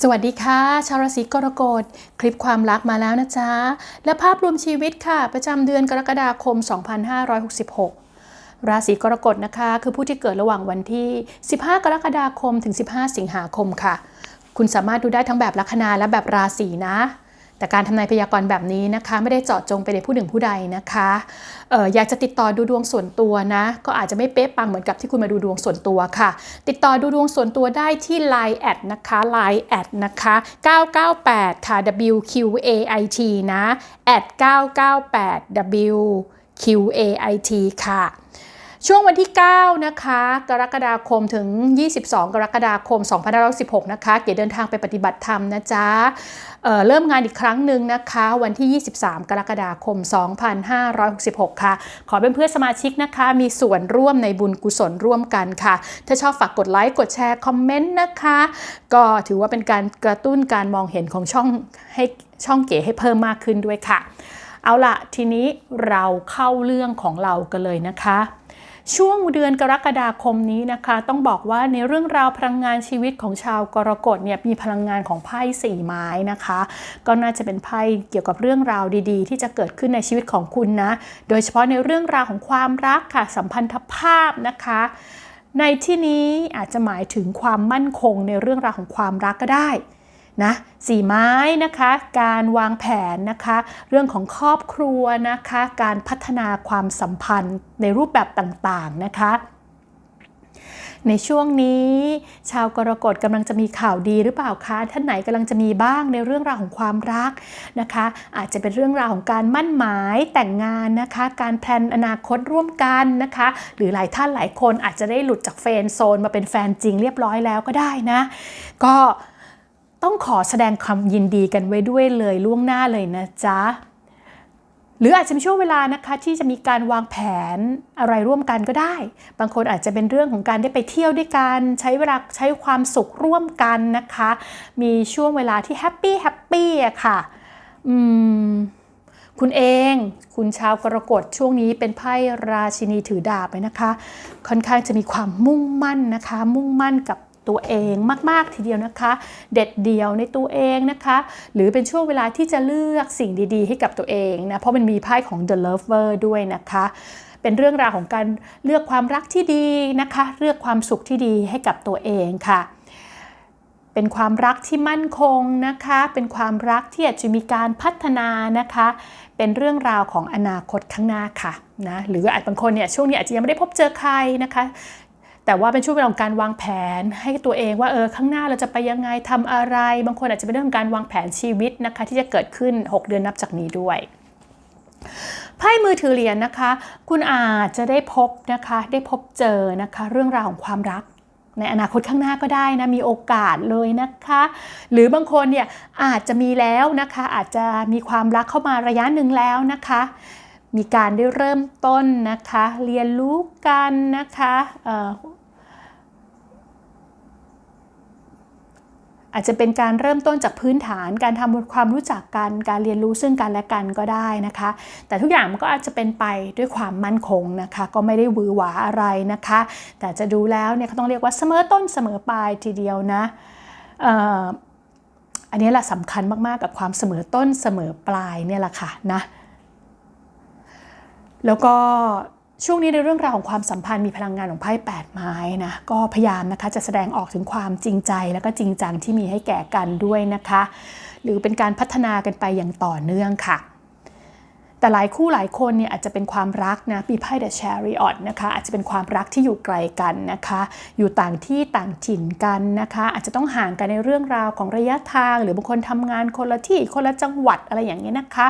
สวัสดีค่ะ ชาวราศีกรกฎ คลิปความรักมาแล้วนะจ๊ะ และภาพรวมชีวิตค่ะ ประจำเดือนกรกฎาคม 2566 ราศีกรกฎนะคะ คือผู้ที่เกิดระหว่างวันที่ 15 กรกฎาคมถึง 15 สิงหาคมค่ะ คุณสามารถดูได้ทั้งแบบลัคนาและแบบราศีนะ แต่การทำนายพยากรณ์แบบนี้นะคะไม่ได้เจาะจงไปในผู้หนึ่งผู้ใดนะคะอออยากจะติดต่อดูดวงส่วนตัวนะ ก็อาจจะไม่เป๊ะปังเหมือนกับที่คุณมาดูดวงส่วนตัวค่ะ ติดต่อดูดวงส่วนตัวได้ที่ Line แอดนะคะ Line แอดนะคะ998 ค่ะ WQAIT นะแอด998 WQAIT ค่ะ ช่วงวันที่ 9 นะคะ กรกฎาคมถึง 22 กรกฎาคม 2516 นะคะ เกียรเดินทางไปปฏิบัติธรรมนะจ๊ะเเริ่มงานอีกครั้งหนึ่งนะคะ วันที่ 23 กรกฎาคม 2566 ค่ะ ขอเป็นเพื่อนสมาชิกนะคะ มีส่วนร่วมในบุญกุศลร่วมกันค่ะ ถ้าชอบฝากกดไลค์ กดแชร์ คอมเมนต์นะคะ ก็ถือว่าเป็นการกระตุ้นการมองเห็นของช่องให้ช่องเก๋ให้เพิ่มมากขึ้นด้วยค่ะ เอาละทีนี้เราเข้าเรื่องของเรากันเลยนะคะ ช่วงเดือนกรกฎาคมนี้นะคะ ต้องบอกว่าในเรื่องราวพลังงานชีวิตของชาวกรกฎเนี่ยมีพลังงานของไพ่สี่ไม้นะคะ ก็น่าจะเป็นไพ่เกี่ยวกับเรื่องราวดีๆ ที่จะเกิดขึ้นในชีวิตของคุณนะ โดยเฉพาะในเรื่องราวของความรักค่ะ สัมพันธภาพนะคะในที่นี้อาจจะหมายถึงความมั่นคงในเรื่องราวของความรักก็ได้ นะสี่ไม้นะคะ การวางแผนนะคะ เรื่องของครอบครัวนะคะ การพัฒนาความสัมพันธ์ในรูปแบบต่างๆนะคะในช่วงนี้ ชาวกรกฎกำลังจะมีข่าวดีหรือเปล่าคะท่านไหนกำลังจะมีบ้างในเรื่องราวของความรักนะคะ อาจจะเป็นเรื่องราวของการมั่นหมายแต่งงานนะคะ การแพลนอนาคตร่วมกันนะคะ หรือหลายท่านหลายคนอาจจะได้หลุดจากเฟนโซนมาเป็นแฟนจริงเรียบร้อยแล้วก็ได้นะ ก็ ต้องขอแสดงความยินดีกันไว้ด้วยเลยล่วงหน้าเลยนะจ๊ะ หรืออาจจะมีช่วงเวลานะคะที่จะมีการวางแผนอะไรร่วมกันก็ได้ บางคนอาจจะเป็นเรื่องของการได้ไปเที่ยวด้วยกัน ใช้เวลาใช้ความสุขร่วมกันนะคะ มีช่วงเวลาที่แฮปปี้แฮปปี้อะค่ะ อืมคุณเอง คุณชาวกรกฎช่วงนี้เป็นไพ่ราชินีถือดาบเลยนะคะ ค่อนข้างจะมีความมุ่งมั่นนะคะ มุ่งมั่นกับ ตัวเองมาก ๆ ทีเดียวนะคะ เด็ดเดี่ยวในตัวเองนะคะ หรือเป็นช่วงเวลาที่จะเลือกสิ่งดี ๆ ให้กับตัวเองนะ เพราะมันมีไพ่ของ The Lover ด้วยนะคะ เป็นเรื่องราวของการเลือกความรักที่ดีนะคะ เลือกความสุขที่ดีให้กับตัวเองค่ะเป็นความรักที่มั่นคงนะคะ เป็นความรักที่อาจจะมีการพัฒนานะคะ เป็นเรื่องราวของอนาคตข้างหน้าค่ะนะ หรืออาจบางคนเนี่ยช่วงนี้อาจจะยังไม่ได้พบเจอใครนะคะ แต่ว่าเป็นช่วงเวลาของการวางแผนให้ตัวเองว่าเออข้างหน้าเราจะไปยังไงทำอะไร บางคนอาจจะเป็นเรื่องของการวางแผนชีวิตนะคะ ที่จะเกิดขึ้น 6 เดือนนับจากนี้ด้วยไพ่มือถือเหรียญนะคะ คุณอาจจะได้พบนะคะ ได้พบเจอนะคะ เรื่องราวของความรัก ในอนาคตข้างหน้าก็ได้นะมีโอกาสเลยนะคะ หรือบางคนเนี่ยอาจจะมีแล้วนะคะ อาจจะมีความรักเข้ามาระยะหนึ่งแล้วนะคะมีการได้เริ่มต้นนะคะ เรียนรู้กันนะคะ อาจจะเป็นการเริ่มต้นจากพื้นฐาน การทำความรู้จักกัน การเรียนรู้ซึ่งกันและกันก็ได้นะคะ แต่ทุกอย่างมันก็อาจจะเป็นไปด้วยความมั่นคงนะคะ ก็ไม่ได้วือหวาอะไรนะคะ แต่จะดูแล้วเนี่ยเขาต้องเรียกว่าเสมอต้นเสมอปลายทีเดียวนะอันนี้แหละสำคัญมาก ๆ กับความเสมอต้นเสมอปลายเนี่ยแหละค่ะนะ แล้วก็ ช่วงนี้ในเรื่องราวของความสัมพันธ์มีพลังงานของไพ่8ไม้นะก็พยายามนะคะจะแสดงออกถึงความจริงใจและก็จริงจังที่มีให้แก่กันด้วยนะคะ หรือเป็นการพัฒนากันไปอย่างต่อเนื่องค่ะ แต่หลายคู่หลายคนเนี่ยอาจจะเป็นความรักนะมีไพ่เดอะแชริออตนะคะอาจจะเป็นความรักที่อยู่ไกลกันนะคะ อยู่ต่างที่ต่างถิ่นกันนะคะ อาจจะต้องห่างกันในเรื่องราวของระยะทาง หรือบางคนทำงานคนละที่คนละจังหวัดอะไรอย่างนี้ยนะคะ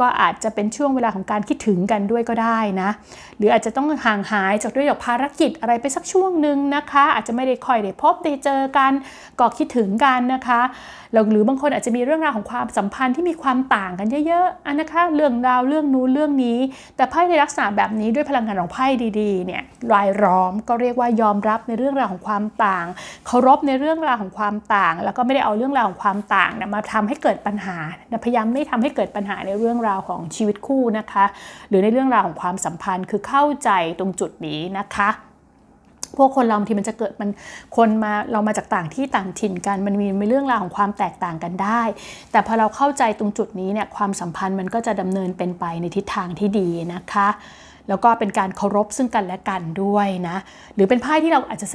ก็อาจจะเป็นช่วงเวลาของการคิดถึงกันด้วยก็ได้นะหรืออาจจะต้องห่างหายจากด้วยจากภารกิจอะไรไปสักช่วงหนึ่งนะคะ อาจจะไม่ได้คอยได้พบได้เจอกันก็คิดถึงกันนะคะหรือบางคนอาจจะมีเรื่องราวของความสัมพันธ์ที่มีความต่างกันเยอะๆอันนะคะเรื่องราวเรื่องนู้นเรื่องนี้ แต่ไพ่ในลักษณะแบบนี้ด้วยพลังงานของไพ่ดีๆเนี่ยรายล้อมก็เรียกว่ายอมรับในเรื่องราวของความต่าง เคารพในเรื่องราวของความต่าง แล้วก็ไม่ได้เอาเรื่องราวของความต่างนะมาทำให้เกิดปัญหาพยายามไม่ทำให้เกิดปัญหาในเรื่องราวของชีวิตคู่นะคะ หรือในเรื่องราวของความสัมพันธ์คือเข้าใจตรงจุดนี้นะคะ พวกคนเราบางทีมันจะเกิดมันคนมาเรามาจากต่างที่ต่างถิ่นกันมันมีเรื่องราวของความแตกต่างกันได้ แต่พอเราเข้าใจตรงจุดนี้เนี่ยความสัมพันธ์มันก็จะดำเนินเป็นไปในทิศทางที่ดีนะคะ แล้วก็เป็นการเคารพซึ่งกันและกันด้วยนะหรือเป็นไพ่ที่เราอาจจะ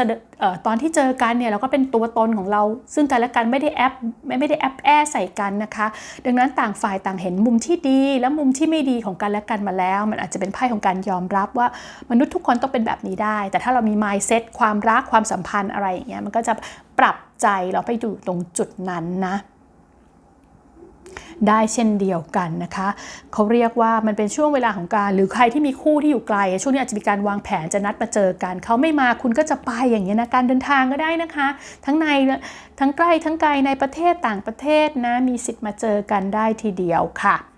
ตอนที่เจอกันเนี่ยเราก็เป็นตัวตนของเราซึ่งกันและกันไม่ได้แอปไม่ได้แอปแอใส่กันนะคะ ดังนั้นต่างฝ่ายต่างเห็นมุมที่ดี และมุมที่ไม่ดีของกันและกันมาแล้ว มันอาจจะเป็นไพ่ของการยอมรับว่ามนุษย์ทุกคนต้องเป็นแบบนี้ได้ แต่ถ้าเรามี mindset ความรักความสัมพันธ์อะไรอย่างเงี้ยมันก็จะปรับใจเราไปอยู่ตรงจุดนั้นนะ ได้เช่นเดียวกันนะคะเขาเรียกว่ามันเป็นช่วงเวลาของการ หรือใครที่มีคู่ที่อยู่ไกล ช่วงนี้อาจจะมีการวางแผนจะนัดมาเจอกันเขาไม่มาคุณก็จะไปอย่างเงี้ยนะการเดินทางก็ได้นะคะ ทั้งในทั้งใกล้ทั้งไกลในประเทศต่างประเทศนะมีสิทธิ์มาเจอกันได้ทีเดียวค่ะ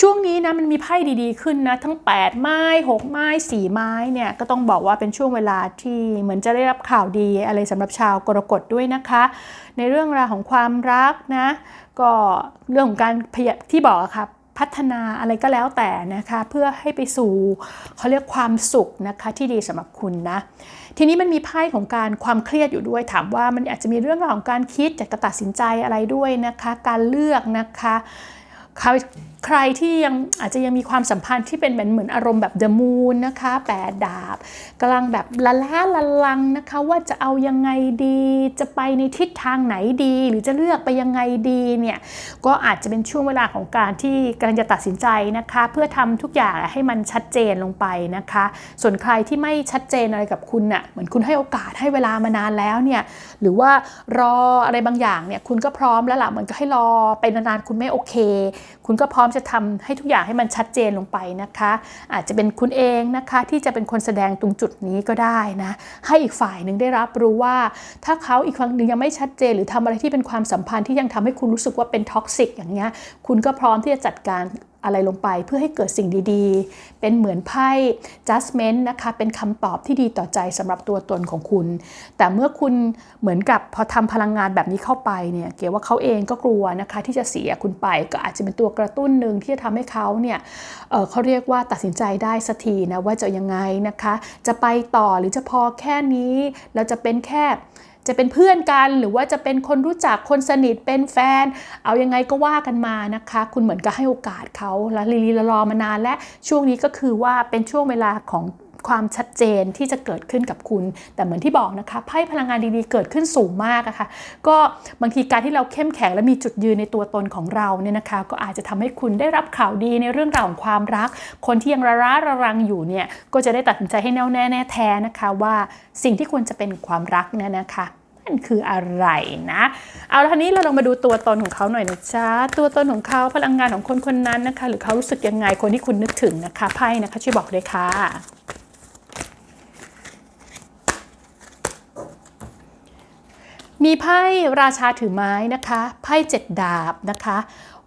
ช่วงนี้นะมันมีไพ่ดีๆขึ้นนะทั้ง 8 ไม้ 6 ไม้ 4 ไม้เนี่ยก็ต้องบอกว่าเป็นช่วงเวลาที่เหมือนจะได้รับข่าวดีอะไรสำหรับชาวกรกฎด้วยนะคะ ในเรื่องราวของความรักนะ ก็เรื่องของการพยที่บอกค่ะพัฒนาอะไรก็แล้วแต่นะคะ เพื่อให้ไปสู่เขาเรียกความสุขนะคะที่ดีสำหรับคุณนะ ทีนี้มันมีไพ่ของการความเครียดอยู่ด้วย ถามว่ามันอาจจะมีเรื่องราวของการคิดอยากจะตัดสินใจอะไรด้วยนะคะ การเลือกนะคะ ใครที่ยังอาจจะยังมีความสัมพันธ์ที่เป็นเหมือนเหมือนอารมณ์แบบเดอะมูนนะคะแปดดาบกำลังแบบละล้าละลังนะคะว่าจะเอายังไงดี จะไปในทิศทางไหนดี หรือจะเลือกไปยังไงดีเนี่ยก็อาจจะเป็นช่วงเวลาของการที่กำลังจะตัดสินใจนะคะ เพื่อทำทุกอย่างให้มันชัดเจนลงไปนะคะ ส่วนใครที่ไม่ชัดเจนอะไรกับคุณน่ะเหมือนคุณให้โอกาสให้เวลามานานแล้วเนี่ยหรือว่ารออะไรบางอย่างเนี่ยคุณก็พร้อมแล้วล่ะเหมือนก็ให้รอไปนานๆคุณไม่โอเค คุณก็พร้อมจะทำให้ทุกอย่างให้มันชัดเจนลงไปนะคะ อาจจะเป็นคุณเองนะคะที่จะเป็นคนแสดงตรงจุดนี้ก็ได้นะ ให้อีกฝ่ายหนึ่งได้รับรู้ว่า ถ้าเขาอีกครั้งหนึ่งยังไม่ชัดเจน หรือทำอะไรที่เป็นความสัมพันธ์ที่ยังทำให้คุณรู้สึกว่าเป็นท็อกซิกอย่างเงี้ยคุณก็พร้อมที่จะจัดการ อะไรลงไปเพื่อให้เกิดสิ่งดีๆ เป็นเหมือนไพ่ judgment นะคะ เป็นคำตอบที่ดีต่อใจสำหรับตัวตนของคุณ แต่เมื่อคุณเหมือนกับพอทำพลังงานแบบนี้เข้าไปเนี่ย เกี่ยวว่าเขาเองก็กลัวนะคะที่จะเสียคุณไป ก็อาจจะเป็นตัวกระตุ้นหนึ่งที่จะทำให้เขาเนี่ยเเขาเรียกว่าตัดสินใจได้สักทีนะว่าจะยังไงนะคะ จะไปต่อหรือจะพอแค่นี้แล้วจะเป็นแค่ จะเป็นเพื่อนกันหรือว่าจะเป็นคนรู้จักคนสนิทเป็นแฟน เอายังไงก็ว่ากันมานะคะ คุณเหมือนกับให้โอกาสเขาแล้วลีลีรอมานานและช่วงนี้ก็คือว่าเป็นช่วงเวลาของ ความชัดเจนที่จะเกิดขึ้นกับคุณ แต่เหมือนที่บอกนะคะไพ่พลังงานดีๆเกิดขึ้นสูงมากอะคะ่ะก็บางทีการที่เราเข้มแข็งและมีจุดยืนในตัวตนของเราเนี่ยนะคะ ก็อาจจะทำให้คุณได้รับข่าวดีในเรื่องราวของความรัก คนที่ยังระร้าระรังอยู่เนี่ยก็จะได้ตัดสินใจให้แน่วแน่แน่แท้นะคะว่าสิ่งที่ควรจะเป็นความรักเนี่ยนะคะมันคืออะไรนะ เอาทีนี้เราลองมาดูตัวตนของเขาหน่อยนะจ๊ะ ตัวตนของเขาพลังงานของคนคนนั้นนะคะ หรือเขารู้สึกยังไงคนที่คุณนึกถึงนะคะไพ่นะคะช่วยบอกเลยค่ะ มีไพ่ราชาถือไม้นะคะไพ่เจ็ดดาบนะคะ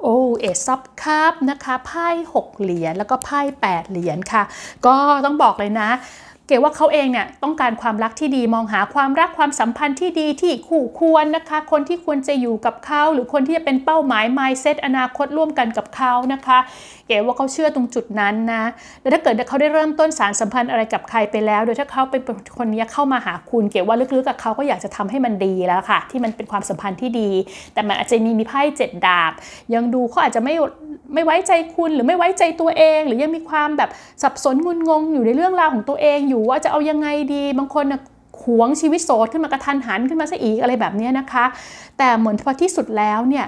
โอ้เอซับคัพนะคะไพ่หกเหรียญแล้วก็ไพ่แปดเหรียญค่ะ ก็ต้องบอกเลยนะ เก๋ว่าเขาเองเนี่ยต้องการความรักที่ดีมองหาความรักความสัมพันธ์ที่ดีที่คู่ควรนะคะ คนที่ควรจะอยู่กับเขาหรือคนที่จะเป็นเป้าหมาย mindset อนาคตร่วมกันกับเขานะคะเก๋ว่าเขาเชื่อตรงจุดนั้นนะแต่ถ้าเกิดเขาได้เริ่มต้นสารสัมพันธ์อะไรกับใครไปแล้ว โดยถ้าเขาเป็นคนนี้เข้ามาหาคุณ เก๋ว่าลึกๆกับเขาก็อยากจะทำให้มันดีแล้วค่ะ ที่มันเป็นความสัมพันธ์ที่ดี แต่มันอาจจะมีมีไพ่เจ็ดดาบ ยังดูเขาอาจจะไม่ไม่ไว้ใจคุณหรือไม่ไว้ใจตัวเอง หรือยังมีความแบบสับสนงุนงงอยู่ในเรื่องราวของตัวเองอยู่ว่าจะเอายังไงดี บางคนนะหวงชีวิตโสดขึ้นมากระทันหันขึ้นมาซะอีกอะไรแบบนี้นะคะ แต่เหมือนพอที่สุดแล้วเนี่ย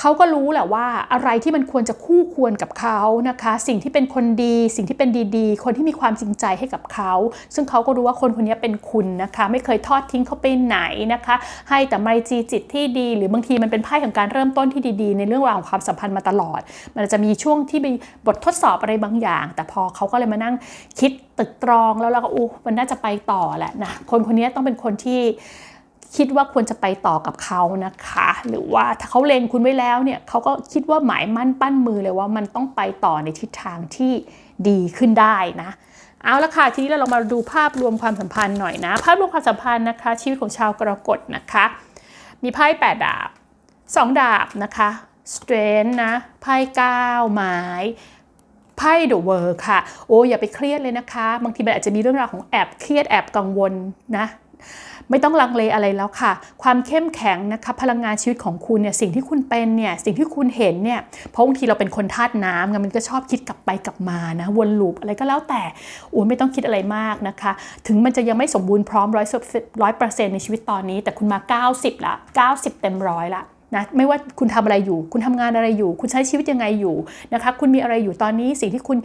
เขาก็รู้แหละว่าอะไรที่มันควรจะคู่ควรกับเขานะคะ สิ่งที่เป็นคนดี สิ่งที่เป็นดีๆ คนที่มีความจริงใจให้กับเขา ซึ่งเขาก็รู้ว่าคนคนนี้เป็นคุณนะคะ ไม่เคยทอดทิ้งเขาไปไหนนะคะ ให้แต่ไมตรีจิตที่ดี หรือบางทีมันเป็นไพ่ของการเริ่มต้นที่ดีๆ ในเรื่องราวของความสัมพันธ์มาตลอด มันจะมีช่วงที่มีบททดสอบอะไรบางอย่าง แต่พอเขาก็เลยมานั่งคิดตึกตรองแล้วเราก็อู้มันน่าจะไปต่อแหละนะคนคนนี้ต้องเป็นคนที่ คิดว่าควรจะไปต่อกับเขานะคะ หรือว่าถ้าเขาเลงคุณไว้แล้วเนี่ยเขาก็คิดว่าหมายมั่นปั้นมือเลยว่ามันต้องไปต่อในทิศทางที่ดีขึ้นได้นะเอาละค่ะทีนี้เราลองมาดูภาพรวมความสัมพันธ์หน่อยนะ ภาพรวมความสัมพันธ์นะคะ ชีวิตของชาวกรกฎนะคะ มีไพ่แปดดาบสองดาบนะคะสเตรนนะไพ่เก้าไม้ไพ่เดอะเวิร์ค่ะ โอ้อย่าไปเครียดเลยนะคะ บางทีมันอาจจะมีเรื่องราวของแอบเครียดแอบกังวลนะ ไม่ต้องลังเลอะไรแล้วค่ะ ความเข้มแข็งนะคะพลังงานชีวิตของคุณเนี่ยสิ่งที่คุณเป็นเนี่ยสิ่งที่คุณเห็นเนี่ยเพราะบางทีเราเป็นคนธาตุน้ำไงมันก็ชอบคิดกลับไปกลับมานะวนลูปอะไรก็แล้วแต่โอ้ไม่ต้องคิดอะไรมากนะคะ ถึงมันจะยังไม่สมบูรณ์พร้อมร้อยร้อยเปอร์เซ็นต์ในชีวิตตอนนี้ แต่คุณมา 90 ละ 90 เต็มร้อยละนะไม่ว่าคุณทำอะไรอยู่ คุณทำงานอะไรอยู่ คุณใช้ชีวิตยังไงอยู่นะคะ คุณมีอะไรอยู่ตอนนี้สิ่งที่คุณ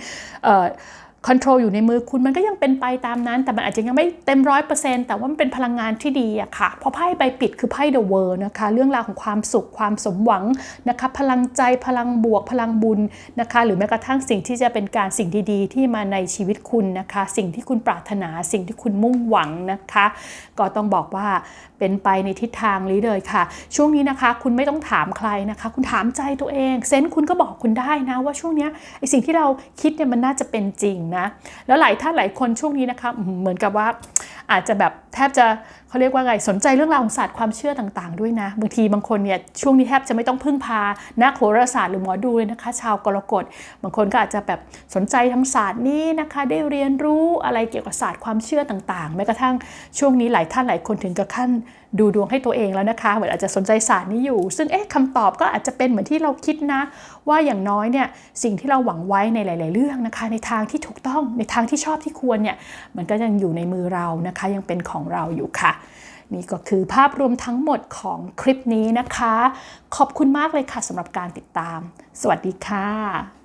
คอนโทรลอยู่ในมือคุณมันก็ยังเป็นไปตามนั้น แต่มันอาจจะยังไม่เต็มร้อยเปอร์เซ็นต์แต่ว่ามันเป็นพลังงานที่ดีอะค่ะ เพราะไพ่ใบปิดคือไพ่เดอะเวิร์นะคะ เรื่องราวของความสุขความสมหวังนะคะ พลังใจพลังบวก พลังบุญนะคะ หรือแม้กระทั่งสิ่งที่จะเป็นการสิ่งดีๆ ที่มาในชีวิตคุณนะคะ สิ่งที่คุณปรารถนาสิ่งที่คุณมุ่งหวังนะคะ ก็ต้องบอกว่าเป็นไปในทิศทางนี้เลยค่ะ ช่วงนี้นะคะคุณไม่ต้องถามใครนะคะ คุณถามใจตัวเองเซนส์คุณก็บอกคุณได้นะว่าช่วงนี้ไอสิ่งที่เราคิดเนี่ยมันน่าจะเป็นจริงนะแล้วหลายท่านหลายคนช่วงนี้นะคะเหมือนกับว่าอาจจะแบบแทบจะเขาเรียกว่าไงสนใจเรื่องราวของศาสตร์ความเชื่อต่างๆ ด้วยนะบางทีบางคนเนี่ยช่วงนี้แทบจะไม่ต้องพึ่งพานักโหราศาสตร์หรือหมอดูเลยนะคะ ชาวกรกฎบางคนก็อาจจะแบบสนใจทางศาสตร์นี้นะคะ ได้เรียนรู้อะไรเกี่ยวกับศาสตร์ความเชื่อต่างๆแม้กระทั่งช่วงนี้หลายท่านหลายคนถึงกับขั้น ดูดวงให้ตัวเองแล้วนะคะเหมือนอาจจะสนใจศาสตร์นี้อยู่ ซึ่งเอ๊ะคำตอบก็อาจจะเป็นเหมือนที่เราคิดนะ ว่าอย่างน้อยเนี่ยสิ่งที่เราหวังไว้ในหลาย ๆ เรื่องนะคะ ในทางที่ถูกต้องในทางที่ชอบที่ควรเนี่ยมันก็ยังอยู่ในมือเรานะคะ ยังเป็นของเราอยู่ค่ะนี่ก็คือภาพรวมทั้งหมดของคลิปนี้นะคะ ขอบคุณมากเลยค่ะสำหรับการติดตาม สวัสดีค่ะ